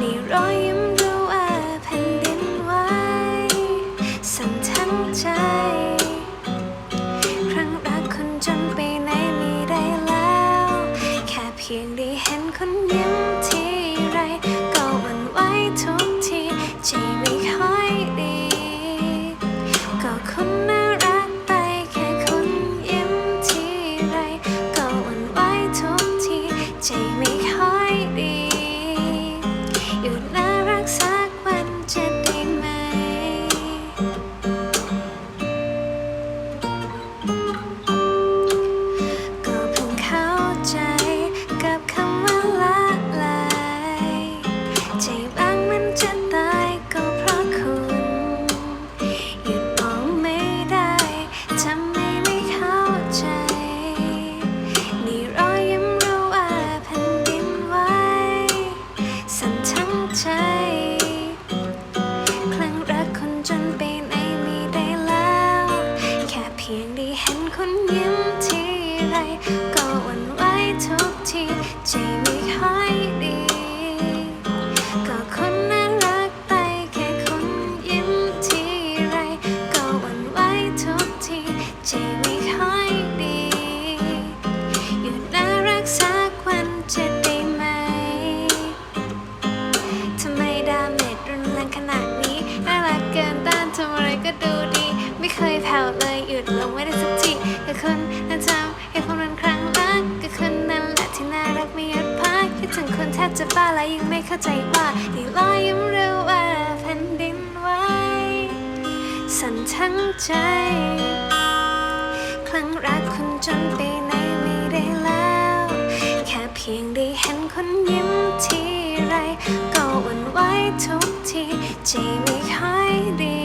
นี่รอยยิ้มรู้ว่าแผ่นดินไหวสั่นทั้งใจ ครั้งรักคนจนไปไหนไม่ได้แล้ว แค่เพียงได้เห็นคนยิ้ม ใจไม่ค่อยดี หยุดน่ารักสักวันจะได้ไหม ทำไมดาเมจรุนแรงขนาดนี้ น่ารักเกินต้านทำอะไรก็ดูดี ไม่เคยแผ่วเลยหยุดลงไม่ได้สักทีกับคนนั้นทำให้ผมรันครั้งรักกับคนนั้นแหละที่น่ารักไม่หยุดพักคิดถึงคนแทบจะบ้าและยังไม่เข้าใจว่าที่รอยยิ้มเร็วว่าแผ่นดินไหวสั่นทั้งใจ ครั้งรักคุณจนไปไหนไม่ได้แล้ว แค่เพียงได้เห็นคนยิ้มทีไร ก็หวั่นไหวทุกทีใจไม่ค่อยดี